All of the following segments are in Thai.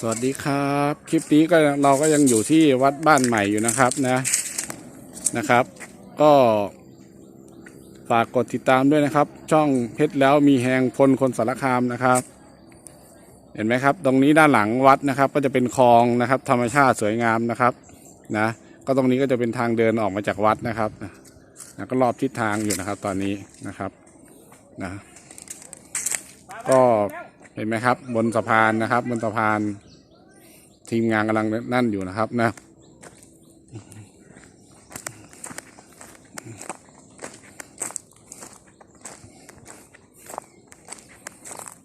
สวัสดีครับ คลิปนี้ก็เราก็ยังอยู่ที่วัดบ้านใหม่อยู่นะครับนะนะครับ ก็ฝากกดติดตามด้วยนะครับ ช่องเพชรแล้วมีแหงพลคนสารคามนะครับ เห็นไหมครับ ตรงนี้ด้านหลังวัดนะครับ ก็จะเป็นคลองนะครับ ธรรมชาติสวยงามนะครับนะก็ตรงนี้ก็จะเป็นทางเดินออกมาจากวัดนะครับนะก็รอบทิศทางอยู่นะครับ ตอนนี้นะครับนะก็เห็นไหมครับ บนสะพานนะครับ บนสะพาน ทีมงานกำลังนั่นอยู่นะครับนะ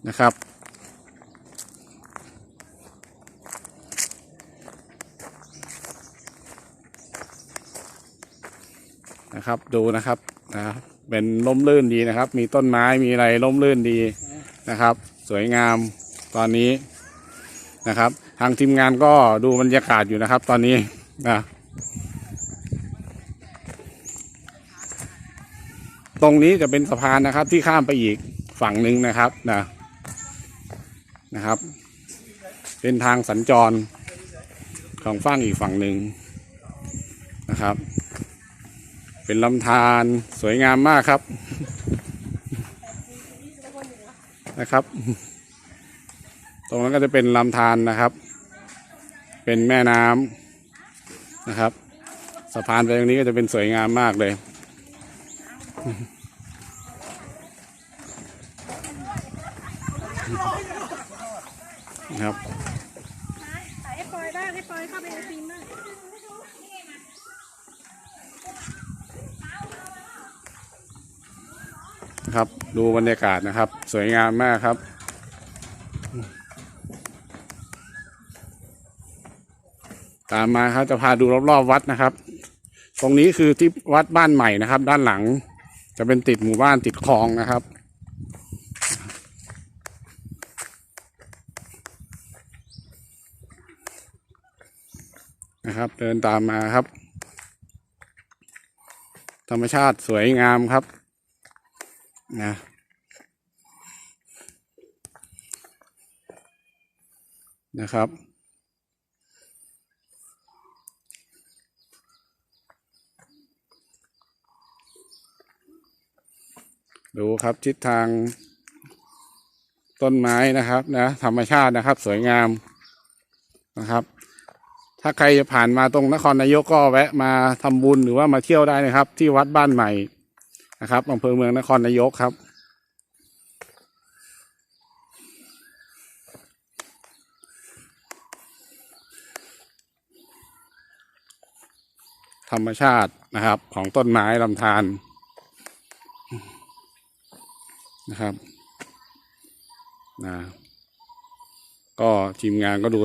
นะครับ นะครับดูนะครับนะเป็นล่มลื่นดีนะครับ มีต้นไม้มีอะไรล่มลื่นดีนะครับ สวยงามตอนนี้ นะครับ ทางทีมงานก็ดูบรรยากาศอยู่นะครับ ตอนนี้นะตรงนี้จะเป็นสะพานนะครับ ที่ข้ามไปอีกฝั่งหนึ่งนะครับนะนะครับ เป็นทางสัญจรของฝั่งอีกฝั่งหนึ่งนะครับ เป็นลำธารสวยงามมากครับนะครับ รงนั้นก็จะเป็นลำธารนะครับ เป็นแม่น้ำนะครับสะพานไปตรงนี้ก็จะเป็นสวยงามมากเลยนะครับให้ปล่อยบ้างให้ปล่อยเข้าไปในฟิล์มบ้างครับดูบรรยากาศนะครับ สวยงามมากครับ ตามมาครับจะพาดูรอบๆวัดนะครับ ตรงนี้คือที่วัดบ้านใหม่นะครับ ด้านหลัง จะเป็นติดหมู่บ้านติดคลองนะครับ นะครับ เดินตามมาครับ ธรรมชาติสวยงามครับนะนะครับ ดูครับทิศทางต้นไม้นะครับนะธรรมชาตินะครับ สวยงามนะครับ ถ้าใครจะผ่านมาตรงนครนายกก็แวะมาทำบุญหรือว่ามาเที่ยวได้นะครับ ที่วัดบ้านใหม่นะครับอำเภอเมืองนครนายกครับ ธรรมชาตินะครับ ของต้นไม้ลำธาร นะครับนะก็ทีมงานก็ดู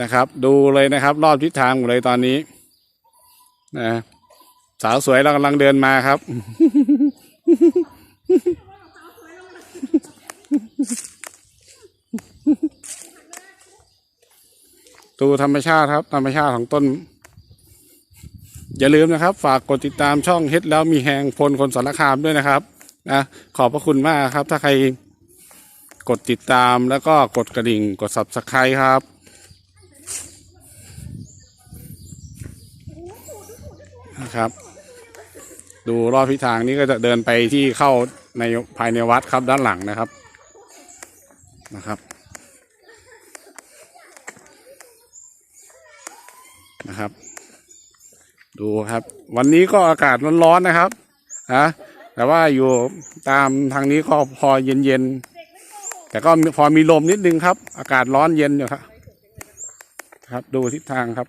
นะครับ ดูเลยนะครับ รอบทิศทางหมดเลยตอนนี้นะสาวสวยเรากำลังเดินมาครับ ดูธรรมชาติครับ ธรรมชาติของต้น อย่าลืมนะครับ ฝากกดติดตามช่องเฮ็ดแล้วมีแหงพลคนสารคามด้วยนะครับนะขอบพระคุณมากครับ ถ้าใครกดติดตามแล้วก็กดกระดิ่งกด subscribe ครับนะครับ ดูรอบทิศทางนี้ก็จะเดินไปที่เข้าในภายในวัดครับด้านหลังนะครับนะครับนะครับ ดูครับ วันนี้ก็อากาศร้อนๆนะครับนะแต่ว่าอยู่ตามทางนี้ก็พอเย็นๆแต่ก็พอมีลมนิดนึงครับ อากาศร้อนเย็นอยู่ครับ ครับดูทิศทางครับ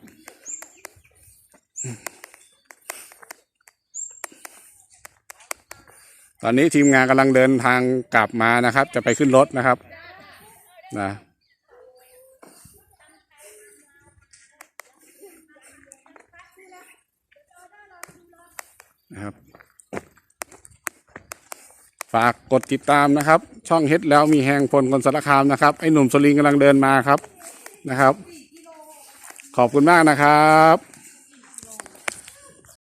ตอนนี้ทีมงานกำลังเดินทางกลับมานะครับ จะไปขึ้นรถนะครับนะ นะครับ ฝากกดติดตามนะครับ ช่องเฮ็ดแล้วมีแหงพลคนสารคามนะครับไอ้หนุ่มสลิงกำลังเดินมาครับนะครับ ขอบคุณมากนะครับ